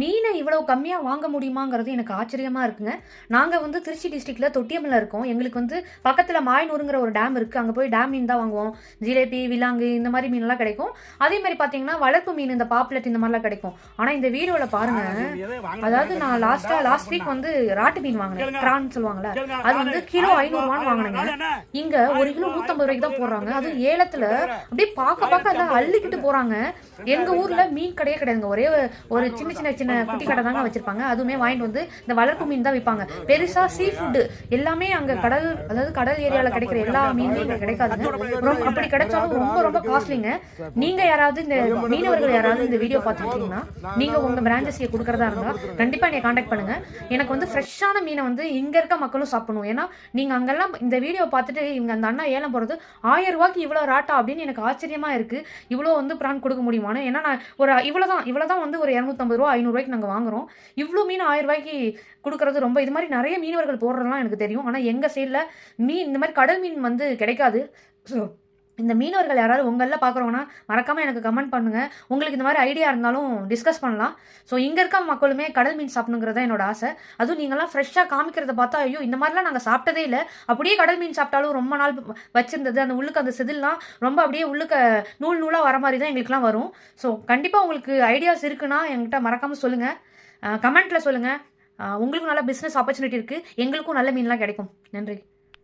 மீனை இவ்வளவு கம்மியா வாங்க முடியுமாங்கிறது எனக்கு ஆச்சரியமா இருக்குங்க. நாங்க வந்து திருச்சி டிஸ்ட்ரிக்ட்ல தொட்டியம்ல இருக்கோம். எங்களுக்கு வந்து பக்கத்துல மாயனூருங்கிற ஒரு டேம் இருக்கு. அங்க போய் டேம் மீன் தான் வாங்குவோம். ஜிலேபி விலாங்கு இந்த மாதிரி மீன்லாம் கிடைக்கும். அதே மாதிரி பாத்தீங்கன்னா வளர்ப்பு மீன் இந்த பாப்லெட் இந்த மாதிரிலாம் கிடைக்கும். ஆனா இந்த வீடியோல பாருங்க. அதாவது நான் லாஸ்டா லாஸ்ட் வீக் வந்து ராட்டு மீன் வாங்கினேன். கிரான் சொல்லுவாங்கல்ல. அது வந்து கிலோ ஐநூறுவான்னு வாங்கினேங்க. இங்க ஒரு கிலோ நூத்தம்பது ரூபாய்க்கு தான் போடுறாங்க. அதுவும் ஏலத்துல அப்படியே பார்க்க பார்க்க எல்லாம் அள்ளிக்கிட்டு போறாங்க. எங்க ஊர்ல மீன் கடையே கிடையாதுங்க. ஒரே ஒரு சின்ன சின்ன சின்ன குட்டி கடை தாங்க வச்சிருப்பாங்க. அதுவுமே வாங்கிட்டு வந்து இந்த வளர்ப்பு மீன் தான் விற்பாங்க பெருசா சீ ஃபுட் எல்லாமே அங்க கடல் அதாவது கடல் ஏரியால கிடைக்கிற எல்லா மீனுமே இங்க கிடைக்காதுங்க. ரொம்ப அப்படி கிடைச்சாலும் ரொம்ப ரொம்ப காஸ்ட்லிங்க. நீங்க யாராவது இந்த மீனவர்கள் யாராவது இந்த வீடியோ பார்த்துருக்கீங்கன்னா நீங்க உங்க பிரான்ச்சஸ்க்கு கொடுக்கறதா இருந்தா கண்டிப்பா என்னை காண்டாக்ட் பண்ணுங்க. எனக்கு வந்து ஃப்ரெஷ்ஷான மீனை வந்து இங்க இருக்க மக்களும் சாப்பிடணும். ஏன்னா நீங்க அங்கெல்லாம் இந்த வீடியோ பார்த்துட்டு இவங்க அந்த அண்ணா ஏலம் போறது ஆயிரம் ரூபாய்க்கு இவ்வளவு ராட்டா அப்படின்னு எனக்கு ஆச்சரியமா இருக்கு. இவ்வளோ வந்து பிரான் கொடுக்க முடியுமான்னு? ஏன்னா நான் ஒரு இவ்வளவுதான் இவ்வளவுதான் வந்து ஒரு இரநூத்தம்பது ரூபா ஐநூறு ரூபாய்க்கு நாங்கள் வாங்குறோம். இவ்வளோ மீன் ஆயிரம் ரூபாய்க்கு கொடுக்கறது ரொம்ப இது மாதிரி நிறைய மீனவர்கள் போடுறதுலாம் எனக்கு தெரியும். ஆனா எங்க சைடுல மீன் இந்த மாதிரி கடல் மீன் வந்து கிடைக்காது. ஸோ இந்த மீனவர்கள் யாராவது உங்களில் பார்க்குறோன்னா மறக்காமல் எனக்கு கமெண்ட் பண்ணுங்கள் உங்களுக்கு இந்த மாதிரி ஐடியா இருந்தாலும் டிஸ்கஸ் பண்ணலாம். ஸோ இங்கே இருக்க மக்களுமே கடல் மீன் சாப்பிடுங்கிறது தான் என்னோட ஆசை. அதுவும் நீங்களாம் ஃப்ரெஷ்ஷாக காமிக்கிறத பார்த்தா ஐயோ இந்த மாதிரிலாம் நாங்கள் சாப்பிட்டதே இல்லை. அப்படியே கடல் மீன் சாப்பிட்டாலும் ரொம்ப நாள் வச்சிருந்தது. அந்த உள்ளுக்கு அந்த செதில்லாம் ரொம்ப அப்படியே உள்ளுக்க நூல் நூலாக வர மாதிரி தான் எங்களுக்குலாம் வரும். ஸோ கண்டிப்பாக உங்களுக்கு ஐடியாஸ் இருக்குன்னா என்கிட்ட மறக்காமல் சொல்லுங்கள் கமெண்ட்டில் சொல்லுங்கள் உங்களுக்கும் நல்ல பிஸ்னஸ் ஆப்பர்ச்சுனிட்டி இருக்குது எங்களுக்கும் நல்ல மீன்லாம் கிடைக்கும். நன்றி.